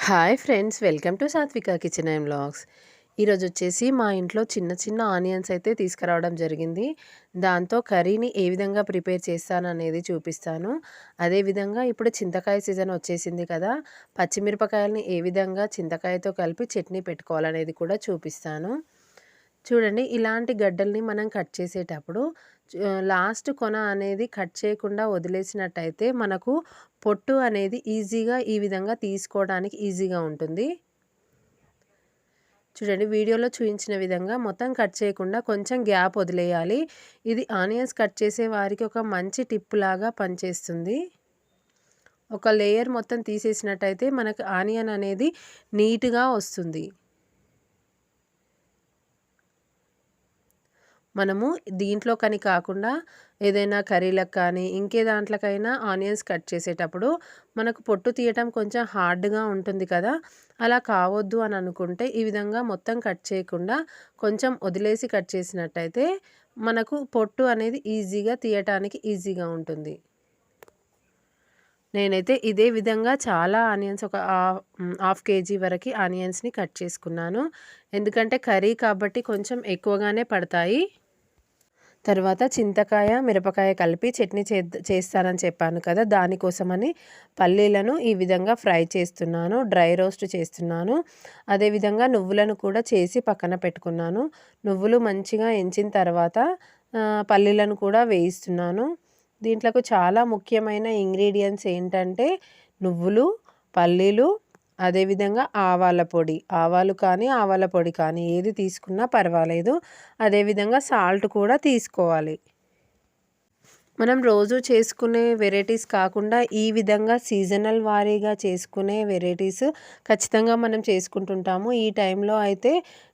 Hi friends welcome to Satvika kitchen and blogs ఈరోజు వచ్చేసి మా ఇంట్లో చిన్న చిన్న ఆనియన్స్ అయితే తీసుకురావడం జరిగింది. దాంతో కర్రీని ఏ విధంగా ప్రిపేర్ చేస్తాను అనేది చూపిస్తాను. అదేవిధంగా ఇప్పుడు చింతకాయ సీజన్ వచ్చేసింది కదా పచ్చిమిరపకాయలని ఏ విధంగా చింతకాయతో కలిపి చట్నీ పెట్టుకోవాలనేది కూడా చూపిస్తాను. చూడండి ఇలాంటి గడ్డల్ని మనం కట్ చేసేటప్పుడు లాస్ట్ కొన అనేది కట్ చేయకుండా వదిలేసినట్టయితే మనకు పొట్టు అనేది ఈజీగా ఈ విధంగా తీసుకోవడానికి ఈజీగా ఉంటుంది. చూడండి వీడియోలో చూపించిన విధంగా మొత్తం కట్ చేయకుండా కొంచెం గ్యాప్ వదిలేయాలి. ఇది ఆనియన్స్ కట్ చేసే వారికి ఒక మంచి టిప్ లాగా పనిచేస్తుంది. ఒక లేయర్ మొత్తం తీసేసినట్టయితే మనకు ఆనియన్ అనేది నీట్గా వస్తుంది. మనము దీంట్లో కానీ కాకుండా ఏదైనా కర్రీలకు కానీ ఇంకే దాంట్లోకైనా ఆనియన్స్ కట్ చేసేటప్పుడు మనకు పొట్టు తీయటం కొంచెం హార్డ్గా ఉంటుంది కదా. అలా కావద్దు అని అనుకుంటే ఈ విధంగా మొత్తం కట్ చేయకుండా కొంచెం వదిలేసి కట్ చేసినట్టయితే మనకు పొట్టు అనేది ఈజీగా తీయటానికి ఈజీగా ఉంటుంది. నేనైతే ఇదే విధంగా చాలా ఆనియన్స్ ఒక హాఫ్ కేజీ వరకు ఆనియన్స్ని కట్ చేసుకున్నాను. ఎందుకంటే కర్రీ కాబట్టి కొంచెం ఎక్కువగానే పడతాయి. తర్వాత చింతకాయ మిరపకాయ కలిపి చట్నీ చే చేస్తానని చెప్పాను కదా దానికోసమని పల్లీలను ఈ విధంగా ఫ్రై చేస్తున్నాను డ్రై రోస్ట్ చేస్తున్నాను. అదేవిధంగా నువ్వులను కూడా చేసి పక్కన పెట్టుకున్నాను. నువ్వులు మంచిగా ఎంచిన తర్వాత పల్లీలను కూడా వేయిస్తున్నాను. దీంట్లోకి చాలా ముఖ్యమైన ఇంగ్రీడియంట్స్ ఏంటంటే నువ్వులు పల్లీలు అదేవిధంగా ఆవాల పొడి. ఆవాలు కానీ ఆవాల పొడి కానీ ఏది తీసుకున్నా పర్వాలేదు. అదేవిధంగా సాల్ట్ కూడా తీసుకోవాలి. మనం రోజు చేసుకునే వెరైటీస్ కాకుండా ఈ విధంగా సీజనల్ వారీగా చేసుకునే వెరైటీస్ ఖచ్చితంగా మనం చేసుకుంటుంటాము. ఈ టైంలో అయితే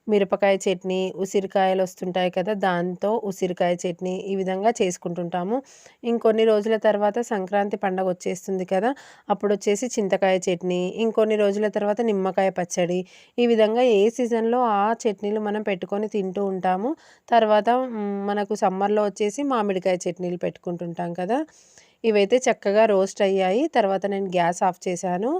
మిరపకాయ చట్నీ ఉసిరికాయలు వస్తుంటాయి కదా దాంతో ఉసిరికాయ చట్నీ ఈ విధంగా చేసుకుంటుంటాము. ఇంకొన్ని రోజుల తర్వాత సంక్రాంతి పండగ వచ్చేస్తుంది కదా అప్పుడు వచ్చేసి చింతకాయ చట్నీ ఇంకొన్ని రోజుల తర్వాత నిమ్మకాయ పచ్చడి. ఈ విధంగా ఏ సీజన్లో ఆ చట్నీలు మనం పెట్టుకొని తింటూ ఉంటాము. తర్వాత మనకు సమ్మర్లో వచ్చేసి మామిడికాయ చట్నీలు పెట్టుకుంటుంటాం కదా. ఇవైతే చక్కగా రోస్ట్ అయ్యాయి. తర్వాత నేను గ్యాస్ ఆఫ్ చేశాను.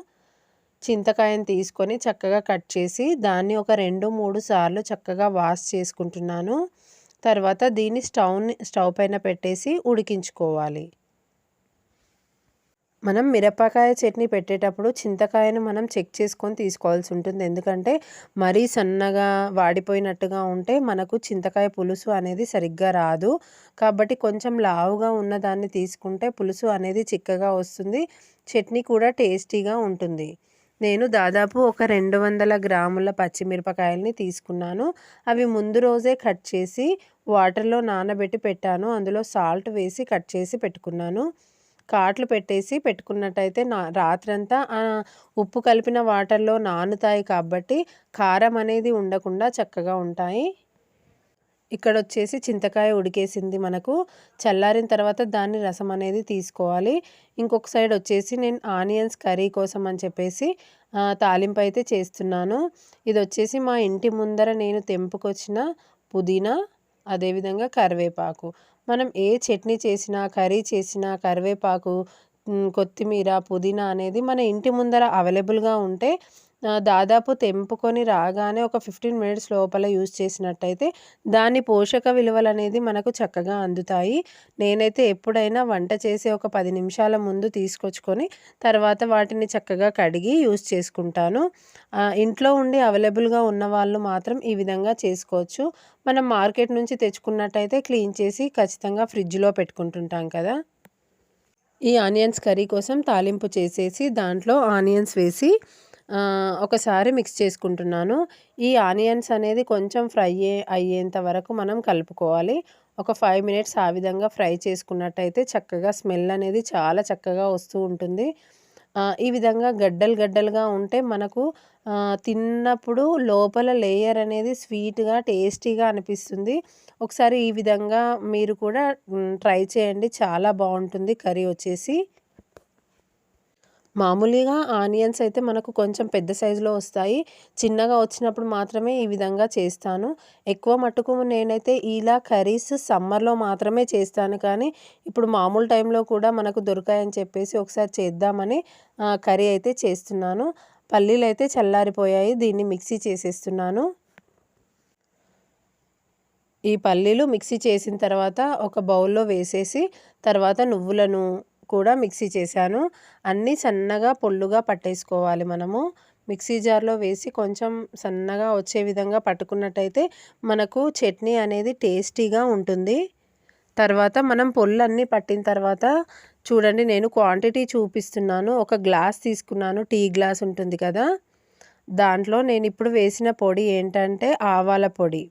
చింతకాయని తీసుకొని చక్కగా కట్ చేసి దాన్ని ఒక రెండు మూడు సార్లు చక్కగా వాష్ చేసుకుంటున్నాను. తర్వాత దీన్ని స్టవ్ని స్టవ్ పైన పెట్టేసి ఉడికించుకోవాలి. మనం మిరపకాయ చట్నీ పెట్టేటప్పుడు చింతకాయను మనం చెక్ చేసుకొని తీసుకోవాల్సి ఉంటుంది. ఎందుకంటే మరీ సన్నగా వాడిపోయినట్టుగా ఉంటే మనకు చింతకాయ పులుసు అనేది సరిగ్గా రాదు. కాబట్టి కొంచెం లావుగా ఉన్నదాన్ని తీసుకుంటే పులుసు అనేది చిక్కగా వస్తుంది. చట్నీ కూడా టేస్టీగా ఉంటుంది. నేను దాదాపు ఒక రెండు వందల గ్రాముల పచ్చిమిరపకాయలని తీసుకున్నాను. అవి ముందు రోజే కట్ చేసి వాటర్లో నానబెట్టి పెట్టాను. అందులో సాల్ట్ వేసి కట్ చేసి పెట్టుకున్నాను. కాట్లు పెట్టేసి పెట్టుకున్నట్టయితే నా రాత్రంతా ఉప్పు కలిపిన వాటర్లో నానుతాయి కాబట్టి కారం అనేది ఉండకుండా చక్కగా ఉంటాయి. ఇక్కడ వచ్చేసి చింతకాయ ఉడికేసింది మనకు. చల్లారిన తర్వాత దాన్ని రసం అనేది తీసుకోవాలి. ఇంకొక సైడ్ వచ్చేసి నేను ఆనియన్స్ కర్రీ కోసం అని చెప్పేసి తాలింపు అయితే చేస్తున్నాను. ఇది వచ్చేసి మా ఇంటి ముందర నేను తెంపుకొచ్చిన పుదీనా అదేవిధంగా కరివేపాకు. మనం ఏ చట్నీ చేసినా కర్రీ చేసినా కరివేపాకు కొత్తిమీర పుదీనా అనేది మన ఇంటి ముందర అవైలబుల్గా ఉంటే దాదాపు తెంపుకొని రాగానే ఒక ఫిఫ్టీన్ మినిట్స్ లోపల యూజ్ చేసినట్టయితే దాని పోషక విలువలు అనేది మనకు చక్కగా అందుతాయి. నేనైతే ఎప్పుడైనా వంట చేసే ఒక పది నిమిషాల ముందు తీసుకొచ్చుకొని తర్వాత వాటిని చక్కగా కడిగి యూజ్ చేసుకుంటాను. ఇంట్లో ఉండి అవైలబుల్గా ఉన్న వాళ్ళు మాత్రం ఈ విధంగా చేసుకోవచ్చు. మనం మార్కెట్ నుంచి తెచ్చుకున్నట్టయితే క్లీన్ చేసి ఖచ్చితంగా ఫ్రిడ్జ్లో పెట్టుకుంటుంటాం కదా. ఈ ఆనియన్స్ కర్రీ కోసం తాలింపు చేసేసి దాంట్లో ఆనియన్స్ వేసి ఒకసారి మిక్స్ చేసుకుంటున్నాను. ఈ ఆనియన్స్ అనేది కొంచెం ఫ్రై అయ్యేంత వరకు మనం కలుపుకోవాలి. ఒక ఫైవ్ మినిట్స్ ఆ విధంగా ఫ్రై చేసుకున్నట్టయితే చక్కగా స్మెల్ అనేది చాలా చక్కగా వస్తూ ఉంటుంది. ఈ విధంగా గడ్డలు గడ్డలుగా ఉంటే మనకు తిన్నప్పుడు లోపల లేయర్ అనేది స్వీట్గా టేస్టీగా అనిపిస్తుంది. ఒకసారి ఈ విధంగా మీరు కూడా ట్రై చేయండి. చాలా బాగుంటుంది కర్రీ వచ్చేసి. మామూలుగా ఆనియన్స్ అయితే మనకు కొంచెం పెద్ద సైజులో వస్తాయి. చిన్నగా వచ్చినప్పుడు మాత్రమే ఈ విధంగా చేస్తాను. ఎక్కువ మట్టుకు నేనైతే ఇలా కర్రీస్ సమ్మర్లో మాత్రమే చేస్తాను. కానీ ఇప్పుడు మామూలు టైంలో కూడా మనకు దొరికాయని చెప్పేసి ఒకసారి చేద్దామని కర్రీ అయితే చేస్తున్నాను. పల్లీలు అయితే చల్లారిపోయాయి. దీన్ని మిక్సీ చేసేస్తున్నాను. ఈ పల్లీలు మిక్సీ చేసిన తర్వాత ఒక బౌల్లో వేసేసి తర్వాత నువ్వులను కూడా మిక్సీ చేశాను. అన్నీ సన్నగా పొల్లుగా పట్టేసుకోవాలి మనము. మిక్సీ జార్లో వేసి కొంచెం సన్నగా వచ్చే విధంగా పట్టుకున్నట్టయితే మనకు చట్నీ అనేది టేస్టీగా ఉంటుంది. తర్వాత మనం పొల్లన్నీ పట్టిన తర్వాత చూడండి నేను క్వాంటిటీ చూపిస్తున్నాను. ఒక గ్లాస్ తీసుకున్నాను టీ గ్లాస్ ఉంటుంది కదా. దాంట్లో నేను ఇప్పుడు వేసిన పొడి ఏంటంటే ఆవాల పొడి.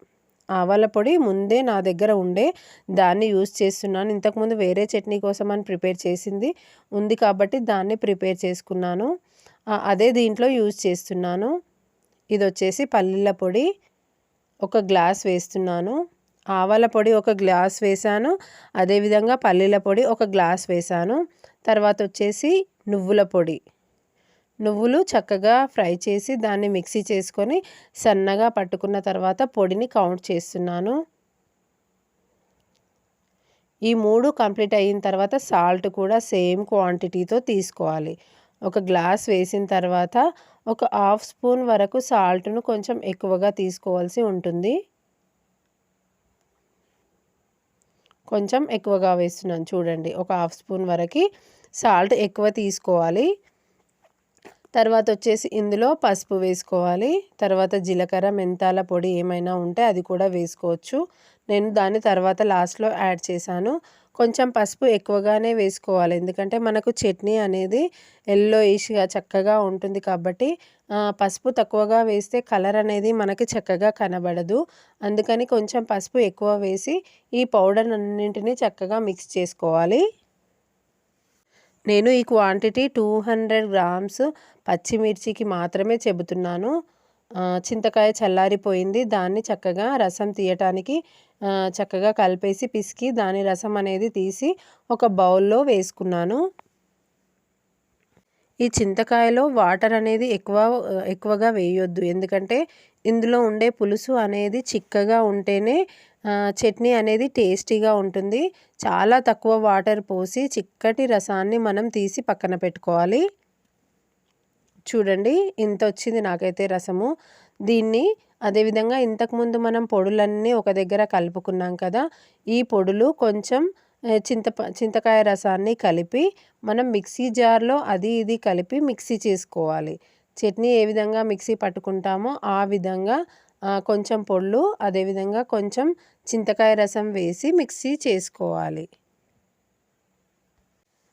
ఆవాల పొడి ముందే నా దగ్గర ఉండే దాన్ని యూస్ చేస్తున్నాను. ఇంతకుముందు వేరే చట్నీ కోసం అని ప్రిపేర్ చేసింది. ఉంది కాబట్టి దాన్ని ప్రిపేర్ చేసుకున్నాను. అదే దీంట్లో యూజ్ చేస్తున్నాను. ఇది వచ్చేసి పల్లీల పొడి ఒక గ్లాస్ వేస్తున్నాను. ఆవాల పొడి ఒక గ్లాస్ వేసాను అదేవిధంగా పల్లీల పొడి ఒక గ్లాస్ వేసాను తర్వాత వచ్చేసి నువ్వుల పొడి. నువ్వులు చక్కగా ఫ్రై చేసి దాన్ని మిక్సీ చేసుకొని సన్నగా పట్టుకున్న తర్వాత పొడిని కౌంట్ చేస్తున్నాను. ఈ మూడు కంప్లీట్ అయిన తర్వాత సాల్ట్ కూడా సేమ్ క్వాంటిటీతో తీసుకోవాలి. ఒక గ్లాస్ వేసిన తర్వాత ఒక హాఫ్ స్పూన్ వరకు సాల్ట్ను కొంచెం ఎక్కువగా తీసుకోవాల్సి ఉంటుంది. కొంచెం ఎక్కువగా వేస్తున్నాను చూడండి ఒక హాఫ్ స్పూన్ వరకు సాల్ట్ ఎక్కువ తీసుకోవాలి. తర్వాత వచ్చేసి ఇందులో పసుపు వేసుకోవాలి. తర్వాత జీలకర్ర మెంతాల పొడి ఏమైనా ఉంటే అది కూడా వేసుకోవచ్చు. నేను దాన్ని తర్వాత లాస్ట్లో యాడ్ చేశాను. కొంచెం పసుపు ఎక్కువగానే వేసుకోవాలి. ఎందుకంటే మనకు చట్నీ అనేది ఎల్లో ఈష్గా చక్కగా ఉంటుంది కాబట్టి పసుపు తక్కువగా వేస్తే కలర్ అనేది మనకి చక్కగా కనబడదు. అందుకని కొంచెం పసుపు ఎక్కువ వేసి ఈ పౌడర్ అన్నింటినీ చక్కగా మిక్స్ చేసుకోవాలి. నేను ఈ క్వాంటిటీ టూ హండ్రెడ్ గ్రామ్స్ పచ్చిమిర్చికి మాత్రమే చెబుతున్నాను. చింతకాయ చల్లారిపోయింది. దాన్ని చక్కగా రసం తీయటానికి చక్కగా కలిపేసి పిసికి దాని రసం అనేది తీసి ఒక బౌల్లో వేసుకున్నాను. ఈ చింతకాయలో వాటర్ అనేది ఎక్కువ ఎక్కువగా వేయొద్దు. ఎందుకంటే ఇందులో ఉండే పులుసు అనేది చిక్కగా ఉంటేనే చట్నీ అనేది టేస్టీగా ఉంటుంది. చాలా తక్కువ వాటర్ పోసి చిక్కటి రసాన్ని మనం తీసి పక్కన పెట్టుకోవాలి. చూడండి ఇంత వచ్చింది నాకైతే రసము. దీన్ని అదేవిధంగా ఇంతకుముందు మనం పొడులన్నీ ఒక దగ్గర కలుపుకున్నాం కదా ఈ పొడులు కొంచెం చింత చింతకాయ రసాన్ని కలిపి మనం మిక్సీ జార్లో అది ఇది కలిపి మిక్సీ చేసుకోవాలి. చట్నీ ఏ విధంగా మిక్సీ పట్టుకుంటామో ఆ విధంగా కొంచెం పొళ్ళు అదేవిధంగా కొంచెం చింతకాయ రసం వేసి మిక్సీ చేసుకోవాలి.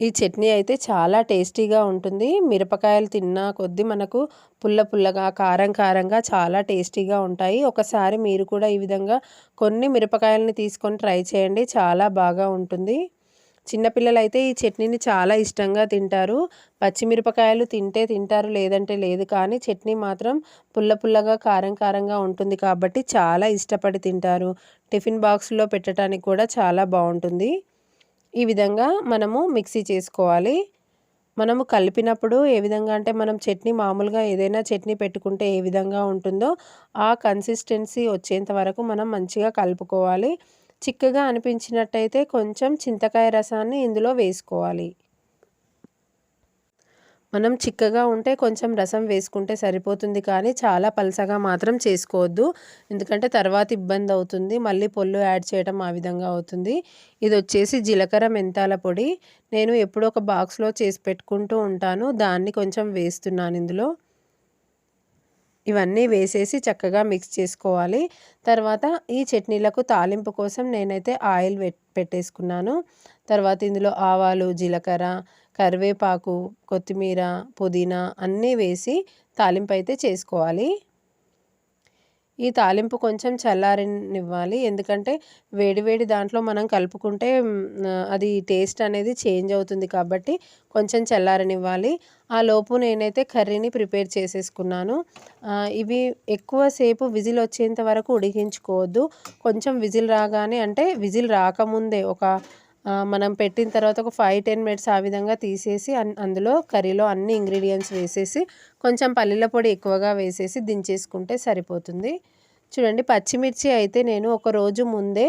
ఈ చట్నీ అయితే చాలా టేస్టీగా ఉంటుంది. మిరపకాయలు తిన్న కొద్దీ మనకు పుల్ల పుల్లగా కారం కారంగా చాలా టేస్టీగా ఉంటాయి. ఒకసారి మీరు కూడా ఈ విధంగా కొన్ని మిరపకాయలని తీసుకొని ట్రై చేయండి. చాలా బాగా ఉంటుంది. చిన్నపిల్లలు అయితే ఈ చట్నీని చాలా ఇష్టంగా తింటారు. పచ్చిమిరపకాయలు తింటే తింటారు లేదంటే లేదు. కానీ చట్నీ మాత్రం పుల్ల పుల్లగా కారం కారంగా ఉంటుంది కాబట్టి చాలా ఇష్టపడి తింటారు. టిఫిన్ బాక్స్లో పెట్టడానికి కూడా చాలా బాగుంటుంది. ఈ విధంగా మనము మిక్సీ చేసుకోవాలి. మనము కలిపినప్పుడు ఏ విధంగా అంటే మనం చట్నీ మామూలుగా ఏదైనా చట్నీ పెట్టుకుంటే ఏ విధంగా ఉంటుందో ఆ కన్సిస్టెన్సీ వచ్చేంత వరకు మనం మంచిగా కలుపుకోవాలి. చిక్కగా అనిపించినట్టయితే కొంచెం చింతకాయ రసాన్ని ఇందులో వేసుకోవాలి. మనం చిక్కగా ఉంటే కొంచెం రసం వేసుకుంటే సరిపోతుంది కానీ చాలా పలసగా మాత్రం చేసుకోవద్దు. ఎందుకంటే తర్వాత ఇబ్బంది అవుతుంది. మళ్ళీ పొల్లు యాడ్ చేయడం ఆ విధంగా అవుతుంది. ఇది వచ్చేసి జీలకర్ర మెంతాల పొడి. నేను ఎప్పుడో ఒక బాక్స్లో చేసి పెట్టుకుంటూ ఉంటాను. దాన్ని కొంచెం వేస్తున్నాను ఇందులో. ఇవన్నీ వేసేసి చక్కగా మిక్స్ చేసుకోవాలి. తర్వాత ఈ చట్నీలకు తాలింపు కోసం నేనైతే ఆయిల్ పెట్టేసుకున్నాను. తర్వాత ఇందులో ఆవాలు జీలకర్ర కరివేపాకు కొత్తిమీర పుదీనా అన్నీ వేసి తాలింపు అయితే చేసుకోవాలి. ఈ తాలింపు కొంచెం చల్లారనివ్వాలి. ఎందుకంటే వేడివేడి దాంట్లో మనం కలుపుకుంటే అది టేస్ట్ అనేది చేంజ్ అవుతుంది కాబట్టి కొంచెం చల్లారనివ్వాలి. ఆ లోపు నేనైతే కర్రీని ప్రిపేర్ చేసేసుకున్నాను. ఇవి ఎక్కువసేపు విజిల్ వచ్చేంత వరకు ఉడికించుకోవద్దు. కొంచెం విజిల్ రాగానే అంటే విజిల్ రాకముందే ఒక మనం పెట్టిన తర్వాత ఒక ఫైవ్ టెన్ మినిట్స్ ఆ విధంగా తీసేసి అందులో కర్రీలో అన్ని ఇంగ్రీడియంట్స్ వేసేసి కొంచెం పల్లీల పొడి ఎక్కువగా వేసేసి దించేసుకుంటే సరిపోతుంది. చూడండి పచ్చిమిర్చి అయితే నేను ఒక రోజు ముందే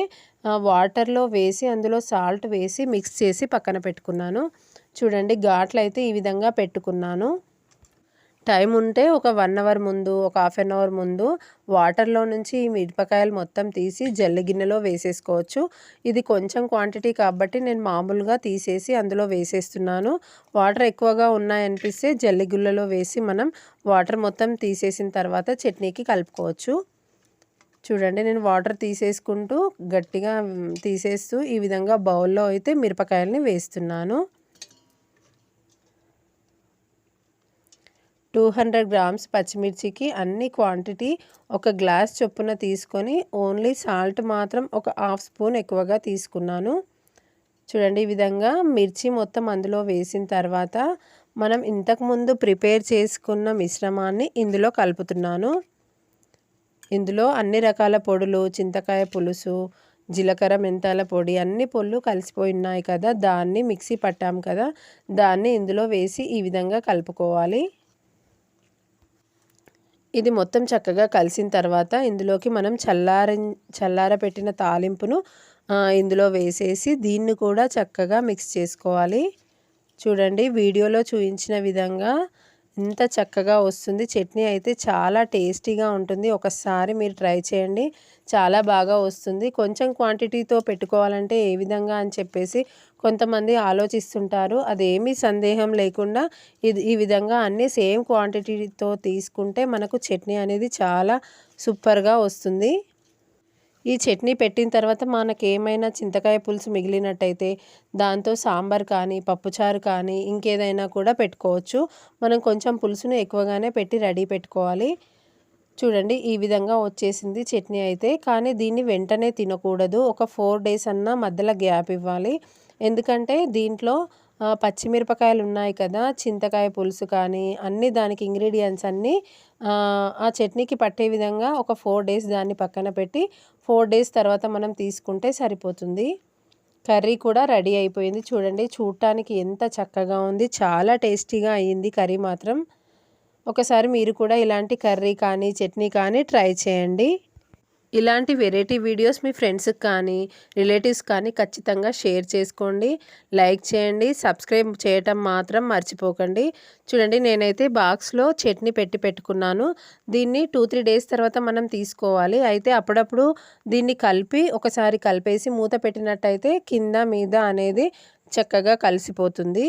వాటర్లో వేసి అందులో సాల్ట్ వేసి మిక్స్ చేసి పక్కన పెట్టుకున్నాను. చూడండి ఘాట్లు అయితే ఈ విధంగా పెట్టుకున్నాను. టైం ఉంటే ఒక వన్ అవర్ ముందు ఒక హాఫ్ అన్ అవర్ ముందు వాటర్లో నుంచి ఈ మిరపకాయలు మొత్తం తీసి జల్లి గిన్నెలో వేసేసుకోవచ్చు. ఇది కొంచెం క్వాంటిటీ కాబట్టి నేను మామూలుగా తీసేసి అందులో వేసేస్తున్నాను. వాటర్ ఎక్కువగా ఉన్నాయనిపిస్తే జల్లి గుళ్ళలో వేసి మనం వాటర్ మొత్తం తీసేసిన తర్వాత చట్నీకి కలుపుకోవచ్చు. చూడండి నేను వాటర్ తీసేసుకుంటూ గట్టిగా తీసేస్తూ ఈ విధంగా బౌల్లో అయితే మిరపకాయలని వేస్తున్నాను. టూ హండ్రెడ్ గ్రామ్స్ పచ్చిమిర్చికి అన్ని క్వాంటిటీ ఒక గ్లాస్ చొప్పున తీసుకొని ఓన్లీ సాల్ట్ మాత్రం ఒక హాఫ్ స్పూన్ ఎక్కువగా తీసుకున్నాను. చూడండి ఈ విధంగా మిర్చి మొత్తం అందులో వేసిన తర్వాత మనం ఇంతకుముందు ప్రిపేర్ చేసుకున్న మిశ్రమాన్ని ఇందులో కలుపుతున్నాను. ఇందులో అన్ని రకాల పొడులు చింతకాయ పులుసు జీలకర్ర మెంతాల పొడి అన్ని పొళ్ళు కలిసిపోయి ఉన్నాయి కదా దాన్ని మిక్సీ పట్టాం కదా దాన్ని ఇందులో వేసి ఈ విధంగా కలుపుకోవాలి. ఇది మొత్తం చక్కగా కలిసిన తర్వాత ఇందులోకి మనం చల్లారి చల్లార పెట్టిన తాలింపును ఇందులో వేసేసి దీన్ని కూడా చక్కగా మిక్స్ చేసుకోవాలి. చూడండి వీడియోలో చూపించిన విధంగా ఎంత చక్కగా వస్తుంది. చట్నీ అయితే చాలా టేస్టీగా ఉంటుంది. ఒకసారి మీరు ట్రై చేయండి. చాలా బాగా వస్తుంది. కొంచెం క్వాంటిటీతో పెట్టుకోవాలంటే ఏ విధంగా అని చెప్పేసి కొంతమంది ఆలోచిస్తుంటారు. అదేమీ సందేహం లేకుండా ఇది ఈ విధంగా అన్నీ సేమ్ క్వాంటిటీతో తీసుకుంటే మనకు చట్నీ అనేది చాలా సూపర్గా వస్తుంది. ఈ చట్నీ పెట్టిన తర్వాత మనకి ఏమైనా చింతకాయ పులుసు మిగిలినట్టయితే దాంతో సాంబార్ కానీ పప్పుచారు కానీ ఇంకేదైనా కూడా పెట్టుకోవచ్చు. మనం కొంచెం పులుసును ఎక్కువగానే పెట్టి రెడీ పెట్టుకోవాలి. చూడండి ఈ విధంగా వచ్చేసింది చట్నీ అయితే. కానీ దీన్ని వెంటనే తినకూడదు. ఒక ఫోర్ డేస్ అన్నా మధ్యలో గ్యాప్ ఇవ్వాలి. ఎందుకంటే దీంట్లో పచ్చిమిరపకాయలు ఉన్నాయి కదా చింతకాయ పులుసు కానీ అన్ని దానికి ఇంగ్రీడియంట్స్ అన్నీ ఆ చట్నీకి పట్టే విధంగా ఒక ఫోర్ డేస్ దాన్ని పక్కన పెట్టి ఫోర్ డేస్ తర్వాత మనం తీసుకుంటే సరిపోతుంది. కర్రీ కూడా రెడీ అయిపోయింది. చూడండి చూడటానికి ఎంత చక్కగా ఉంది. చాలా టేస్టీగా అయ్యింది కర్రీ మాత్రం. ఒకసారి మీరు కూడా ఇలాంటి కర్రీ కానీ చట్నీ కానీ ట్రై చేయండి. ఇలాంటి వెరైటీ వీడియోస్ మీ ఫ్రెండ్స్కి కానీ రిలేటివ్స్ కానీ ఖచ్చితంగా షేర్ చేసుకోండి. లైక్ చేయండి. సబ్స్క్రైబ్ చేయటం మాత్రం మర్చిపోకండి. చూడండి నేనైతే బాక్స్లో చట్నీ పెట్టి పెట్టుకున్నాను. దీన్ని టూ త్రీ డేస్ తర్వాత మనం తీసుకోవాలి. అయితే అప్పుడప్పుడు దీన్ని కలిపి ఒకసారి కలిపేసి మూత పెట్టినట్టయితే కింద మీద అనేది చక్కగా కలిసిపోతుంది.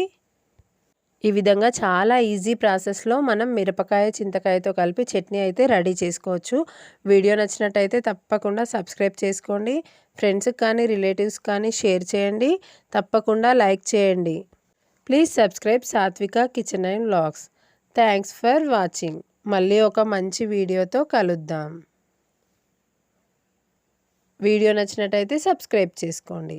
ఈ విధంగా చాలా ఈజీ ప్రాసెస్లో మనం మిరపకాయ చింతకాయతో కలిపి చట్నీ అయితే రెడీ చేసుకోవచ్చు. వీడియో నచ్చినట్టయితే తప్పకుండా సబ్స్క్రైబ్ చేసుకోండి. ఫ్రెండ్స్కి కానీ రిలేటివ్స్ కానీ షేర్ చేయండి. తప్పకుండా లైక్ చేయండి. Please subscribe Satvika kitchen and vlogs. Thanks for watching. మళ్ళీ ఒక మంచి వీడియోతో కలుద్దాం. వీడియో నచ్చినట్టయితే సబ్స్క్రైబ్ చేసుకోండి.